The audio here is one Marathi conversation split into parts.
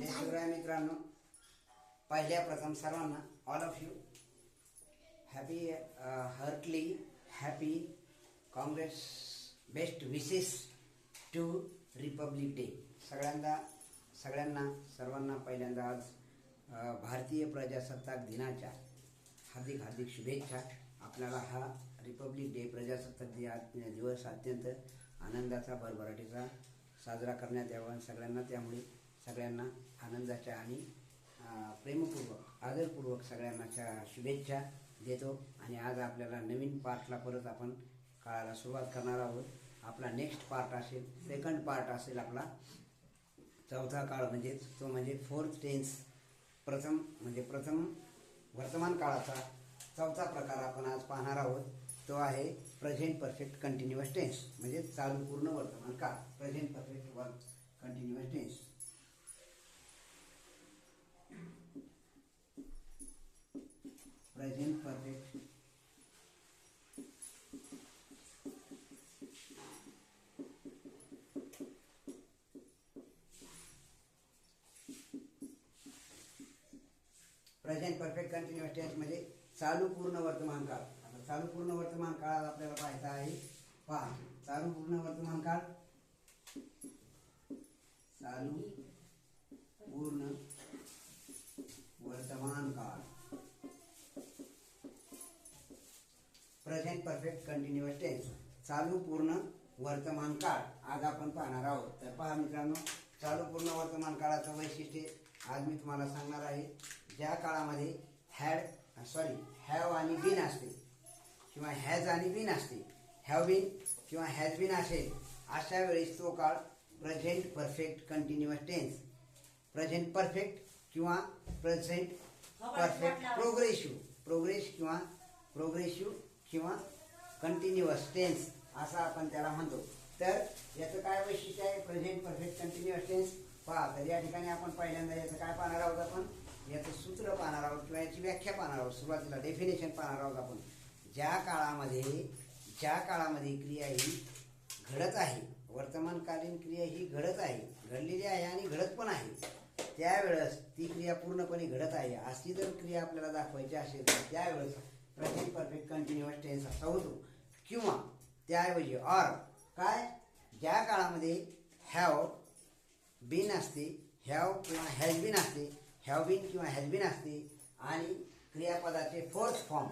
जय शिवराय मित्रांनो. पहिल्या प्रथम सर्वांना all of you happy heartily happy congress best wishes to republic day सगळ्यांना सगळ्यांना सर्वांना पहिल्यांदा आज uh, भारतीय प्रजासत्ताक दिनाच्या हार्दिक हार्दिक शुभेच्छा. आपल्याला हा रिपब्लिक डे प्रजासत्ताक दिवस अत्यंत आनंदाचा भरभराटीचा साजरा करण्यात यावा आणि सगळ्यांना त्यामुळे सगळ्यांना आनंदाच्या आणि प्रेमपूर्वक आदरपूर्वक सगळ्यांनाच्या शुभेच्छा देतो. आणि आज आपल्याला नवीन पार्टला परत आपण काळाला सुरुवात करणार आहोत. आपला नेक्स्ट पार्ट असेल सेकंड पार्ट असेल आपला. चौथा काळ म्हणजे तो म्हणजे फोर्थ टेन्स प्रथम म्हणजे प्रथम वर्तमान काळाचा चौथा प्रकार आपण आज पाहणार आहोत. तो आहे प्रेझेंट परफेक्ट कंटिन्युअस टेन्स म्हणजे चालू पूर्ण वर्तमान काळ. Present perfect work continuous tense present perfect present perfect continuous tense म्हणजे चालू पूर्ण वर्तमान काळ. आता चालू पूर्ण वर्तमान काळात आपल्याला पाहायचा आहे. पहा चालू पूर्ण वर्तमान काळ. चालू पूर्ण वर्तमान काळ. प्रेझेंट परफेक्ट कंटिन्युअस टेन्स चालू पूर्ण वर्तमान काळ. आज आपण पाहणार आहोत. तर पहा मित्रांनो चालू पूर्ण वर्तमान काळाचं वैशिष्ट्य आज मी तुम्हाला सांगणार आहे. ज्या काळामध्ये हॅड सॉरी हॅव आणि बीन असते किंवा हॅज आणि बीन असते हॅव बीन किंवा हॅज बीन असेल अशा वेळेस तो काळ present perfect continuous tense present perfect किंवा प्रेझेंट परफेक्ट प्रोग्रेसिव्ह प्रोग्रेस किंवा प्रोग्रेसिव्ह किंवा कंटिन्युअस टेन्स असं आपण त्याला म्हणतो. तर याचं काय वैशिष्ट्य आहे? प्रेझेंट परफेक्ट कंटिन्युअस टेन्स पहा तर या ठिकाणी आपण पहिल्यांदा याचं काय पाहणार आहोत आपण? याचं सूत्र पाहणार आहोत किंवा याची व्याख्या पाहणार आहोत. सुरुवातीला डेफिनेशन पाहणार आहोत आपण. ज्या काळामध्ये ज्या काळामध्ये क्रिया ही घडत आहे वर्तमानकालीन क्रिया ही घडत आहे घडलेली आहे आणि घडत पण आहे त्यावेळेस ती क्रिया पूर्णपणे घडत आहे. अशी जर क्रिया आपल्याला दाखवायची असेल तर त्यावेळेस प्रेझेंट परफेक्ट कंटिन्युअस टेन्स असा होतो. किंवा त्याऐवजी ऑर काय? ज्या काळामध्ये हॅव बीन असते. हॅव किंवा हॅज बीन असते. हॅव बीन किंवा हॅज बीन असते. आणि क्रियापदाचे फोर्थ फॉर्म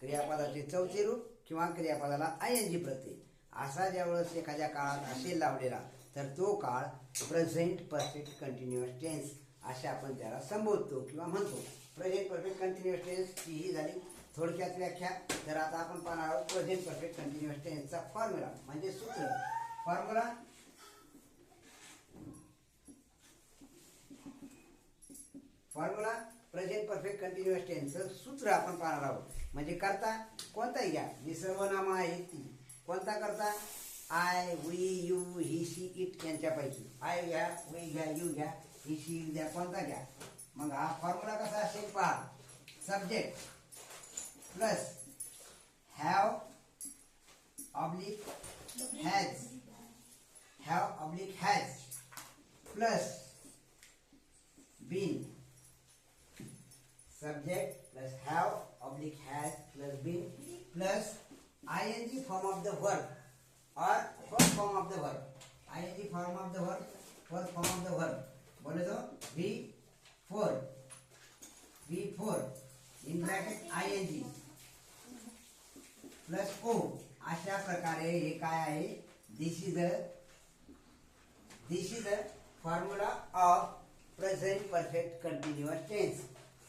क्रियापदाचे चौथे रूप किंवा क्रियापदाला आय एन जी प्रत्यय. असा ज्यावेळेस एखाद्या काळात असेल लावलेला तर तो काळ प्रेझेंट परफेक्ट कंटिन्युअस टेन्स असे आपण त्याला संबोधतो किंवा म्हणतो. प्रेझेंट परफेक्ट कंटिन्युअस टेन्स ही झाली थोडक्यात व्याख्या. तर आता आपण पाहणार आहोत प्रेझेंट परफेक्ट कंटिन्युअस टेन्सचा फॉर्म्युला म्हणजे सूत्र. Formula formula present perfect continuous टेन्सचं सूत्र आपण पाहणार आहोत. म्हणजे करता कोणताही घ्या. जी सर्वनामा आहे ती. कोणता करता? I we you he she it यांच्यापैकी. आय घ्या वी घ्या यू घ्या ही शी इट घ्या कोणता घ्या. मग हा फॉर्म्युला कसा असेल पहा. Subject plus have oblique has have oblique has plus been subject plus have oblique has plus been plus ing form of the verb or first form of the verb ing form of the verb first form of the verb बोले तो be for be for in bracket ing plus ओ अशा प्रकारे हे काय आहे? This is a this is a formula of present perfect continuous tense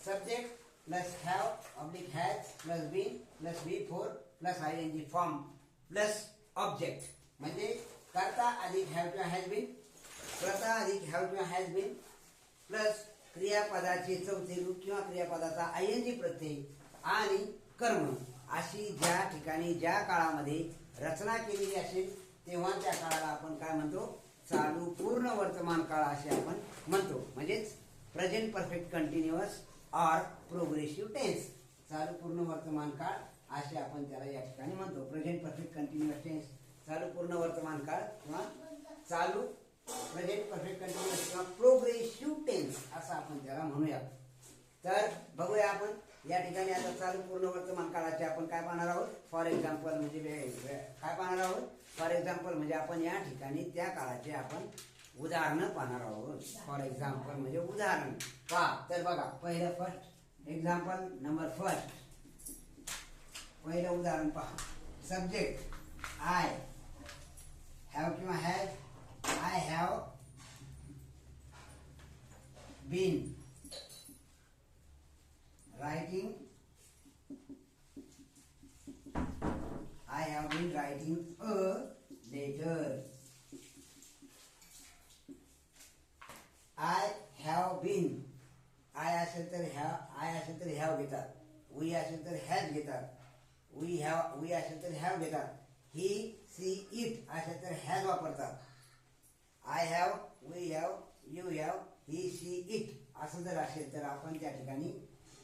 subject plus have oblique has plus be plus be four plus I N G form plus object म्हणजे करता अधिक हॅव टू हॅज बीन करता अधिक have to has been plus क्रियापदाची चौथे रूप किंवा क्रियापदाचा आय एन जी प्रत्यय आणि कर्म. अशी ज्या ठिकाणी ज्या काळामध्ये रचना केलेली असेल तेव्हा त्या काळाला आपण काय म्हणतो? चालू पूर्ण वर्तमान काळ असे आपण म्हणतो. म्हणजेच present perfect continuous or progressive tense चालू पूर्ण वर्तमान काळ असे आपण त्याला या ठिकाणी म्हणतो. प्रेझेंट परफेक्ट कंटिन्युअस टेन्स चालू पूर्ण वर्तमान काळ किंवा चालू प्रेझेंट परफेक्ट कंटिन्युअस किंवा प्रोग्रेसिव्ह टेन्स असं आपण त्याला म्हणूया. तर बघूया आपण. या ठिकाणी आता चालू पूर्ण वर्तमान काळाचे आपण काय पाहणार आहोत? फॉर एक्झाम्पल म्हणजे वे- काय पाहणार आहोत? फॉर एक्झाम्पल म्हणजे आपण या ठिकाणी त्या काळाचे आपण उदाहरणं पाहणार आहोत. फॉर एक्झाम्पल म्हणजे उदाहरण. का तर बघा पहिलं फर्स्ट एक्झाम्पल नंबर फर्स्ट पहिलं उदाहरण पहा. सब्जेक्ट आय हॅव किंवा has I have been writing I have been writing a letter I have been I असेल तर have I असेल तर have घेतात we असेल तर has घेतात we have we असेल तर have ही सी इट अशा असेल तर हॅज वापरतात. I have we have you have he she it असं जर असेल तर आपण त्या ठिकाणी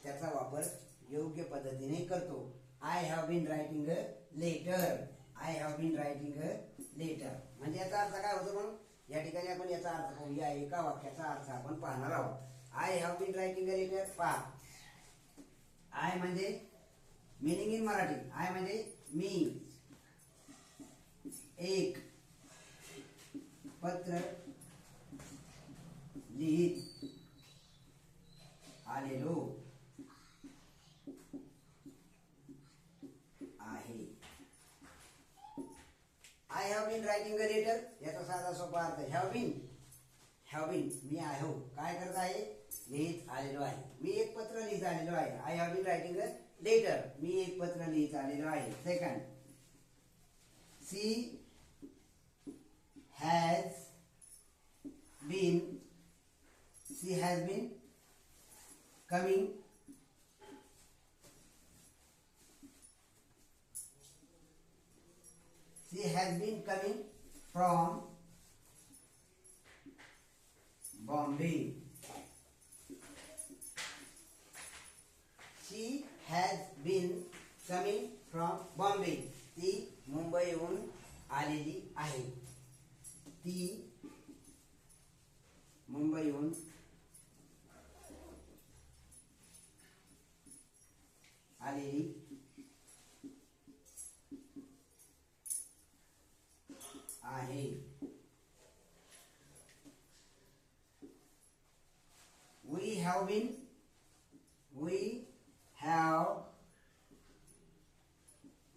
त्याचा वापर योग्य पद्धतीने करतो. I have been writing a letter I have been writing a letter म्हणजे याचा अर्थ काय होतो म्हणून या ठिकाणी आपण याचा अर्थ पाहू या एका वाक्याचा अर्थ आपण पाहणार आहोत. I have been writing a letter पहा. आय म्हणजे मिनिंग इन मराठी. आय म्हणजे मी. एक पत्र लिहित आलेलो आहे. I have been writing a letter याचा साधा सोपा अर्थ हॅव बीन हॅव बीन मी आय हो. काय करत आहे? लिहित आलेलो आहे. मी एक पत्र लिहित आलेलो आहे. I have been writing a letter मी एक पत्र लिहित आलेलो आहे. Second she has been she has been coming she has been coming from Bombay she has been coming from Bombay ती मुंबईहून आलेली आहे ती मुंबईहून आलेली आहे we have been we have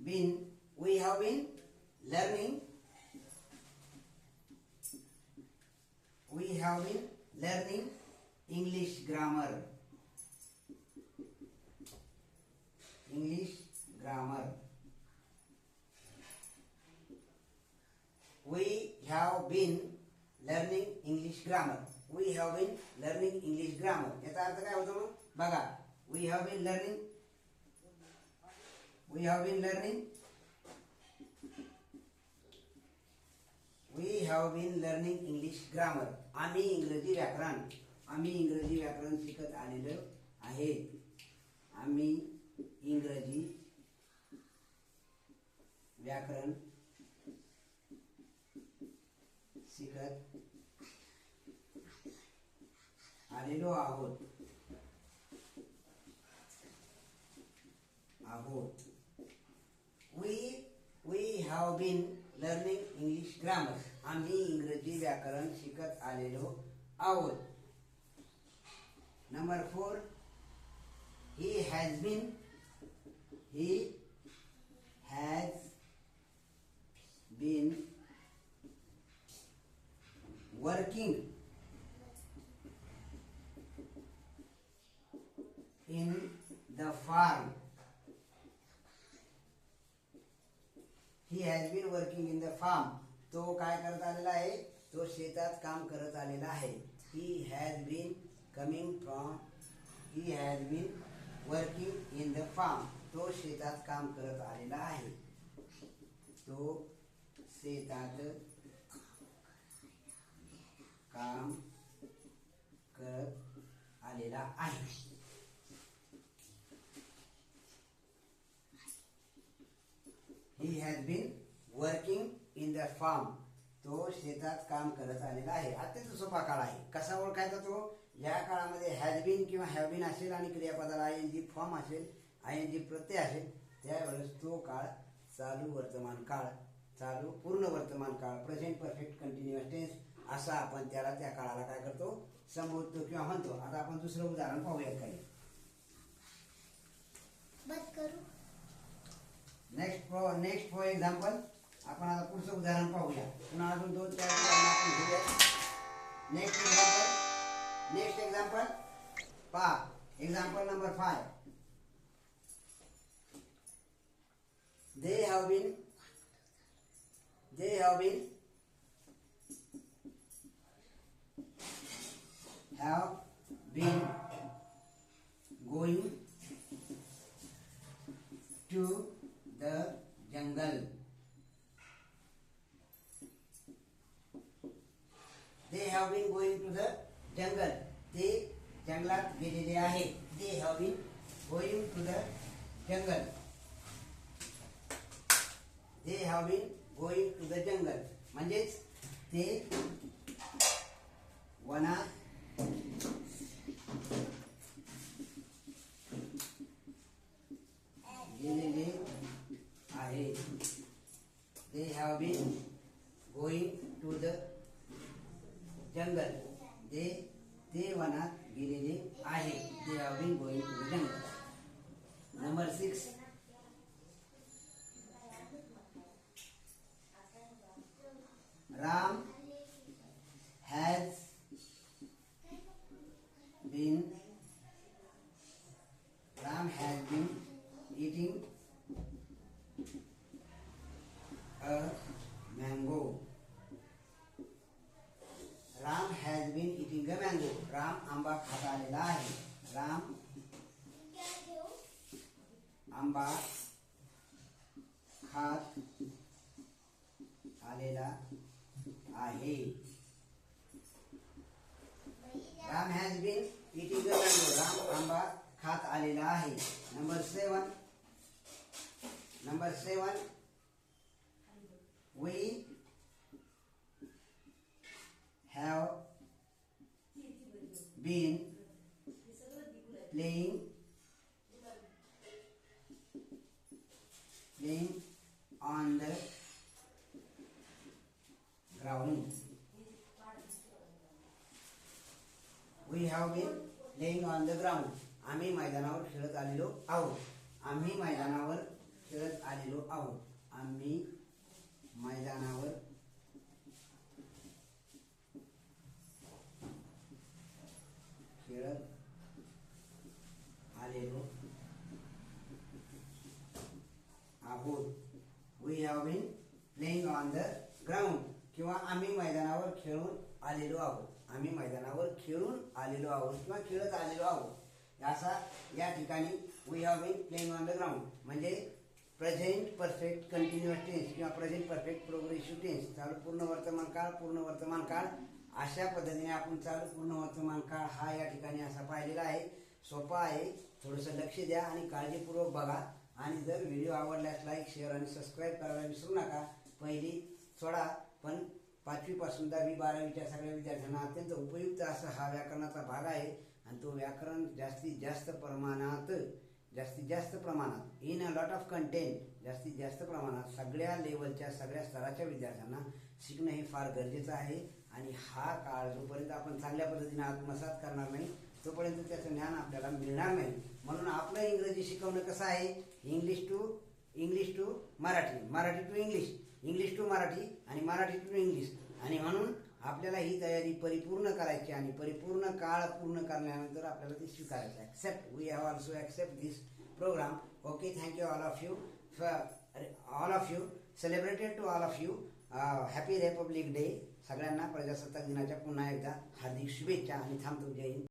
been we have been learning we have been learning English grammar. English grammar. We have been learning English grammar. We have been learning English grammar. याचा अर्थ काय होतो मग बघा we have been learning we have been learning we have been learning English grammar आम्ही इंग्रजी व्याकरण आम्ही इंग्रजी व्याकरण शिकत आलेलो आहे आम्ही इंग्रजी व्याकरण शिकत आलेलो आहोत आहोत we we have been learning English grammar आम्ही इंग्रजी व्याकरण शिकत आलेलो आहोत number four he has been he has been working in the farm he has been working in the farm तो काय करत आलेला आहे? तो शेतात काम करत आलेला आहे. He has been coming from he has been working in the farm तो शेतात काम करत आलेला आहे. तो शेतात काम करत आलेला आहे. He has been working in the farm तो शेतात काम करत आलेला आहे. अत्यंत सोपा काळ आहे. कसा ओळखायचा तो? या काळामध्ये हॅज बीन किंवा हॅव बीन असेल आणि क्रियापदाला आय एन जी फॉर्म असेल आय एन जी प्रत्यय असेल त्यावेळेस तो काळ चालू वर्तमान काळ चालू पूर्ण वर्तमान काळ प्रेझेंट परफेक्ट कंटिन्युअस टेन्स असा आपण त्याला त्या काळाला काय करतो? संबोधतो किंवा म्हणतो. आता आपण दुसरं उदाहरण पाहूया काही. Next for next for example आपण आता पुढचं उदाहरण पाहूया. पुन्हा अजून दोन चार नेक्स्ट एक्झाम्पल नेक्स्ट एक्झाम्पल पहा. Example number five they have been they have been have been going to the jungle. They have been going to the jungle. ते जंगलात गेलेले आहेत they have been going to the jungle they have been going to the jungle म्हणजेच ते वनात गेलेले आहे they have been going to the jungle ते ते वनात गेलेले आहे they have been going to the jungle number six Ram has been Ram has been eating a mango. Ram has been eating a mango Ram आंबा खात आलेला आहे राम आंबा खात आलेला आहे Ram has been eating a mango Ram आंबा खात आलेला आहे. Number seven number seven we have been playing playing on the ground we have been playing on the ground आम्ही मैदानावर खेळत आलेलो आहोत. आम्ही मैदानावर खेळत आलेलो आहोत. आम्ही मैदानावर खेळत आलेलो आहोत. We have been playing on the ground किंवा आम्ही मैदानावर खेळून आलेलो आहोत. आम्ही मैदानावर खेळून आलेलो आहोत किंवा खेळत आलेलो आहोत. असा या ठिकाणी we have been playing on the ground म्हणजे प्रेझेंट परफेक्ट कंटिन्युअस टेन्स किंवा प्रेझेंट परफेक्ट प्रोग्रेसिव्ह टेन्स चालू पूर्ण वर्तमान काळ पूर्ण वर्तमान काळ अशा पद्धतीने आपण चालू पूर्ण वर्तमान काळ हा या ठिकाणी असा पाहिलेला आहे. सोपा आहे. थोडंसं लक्ष द्या आणि काळजीपूर्वक बघा. आणि जर व्हिडिओ आवडल्यास लाईक शेअर आणि सबस्क्राईब करायला विसरू नका. पहिली सोडा. पण पाचवीपासून दहावी बारावीच्या सगळ्या विद्यार्थ्यांना अत्यंत उपयुक्त असा हा व्याकरणाचा भाग आहे. आणि तो व्याकरण जास्तीत जास्त प्रमाणात जास्तीत जास्त प्रमाणात in a lot of content जास्तीत जास्त प्रमाणात सगळ्या लेवलच्या सगळ्या स्तराच्या विद्यार्थ्यांना शिकणं हे फार गरजेचं आहे. आणि हा काळ जोपर्यंत आपण चांगल्या पद्धतीने आत्मसात करणार नाही तोपर्यंत त्याचं ज्ञान आपल्याला मिळणार नाही. म्हणून आपलं इंग्रजी शिकवणं कसं आहे? English to English to Marathi Marathi to English English to Marathi आणि मराठी टू इंग्लिश आणि म्हणून आपल्याला ही तयारी परिपूर्ण करायची आणि परिपूर्ण काळ पूर्ण करण्यानंतर आपल्याला ती स्वीकारायचं. Accept we have also accept this program okay thank you all of you all of you celebrated to all of you happy republic day सगळ्यांना प्रजासत्ताक दिनाच्या पुन्हा एकदा हार्दिक शुभेच्छा आणि थांबतो जय हिंद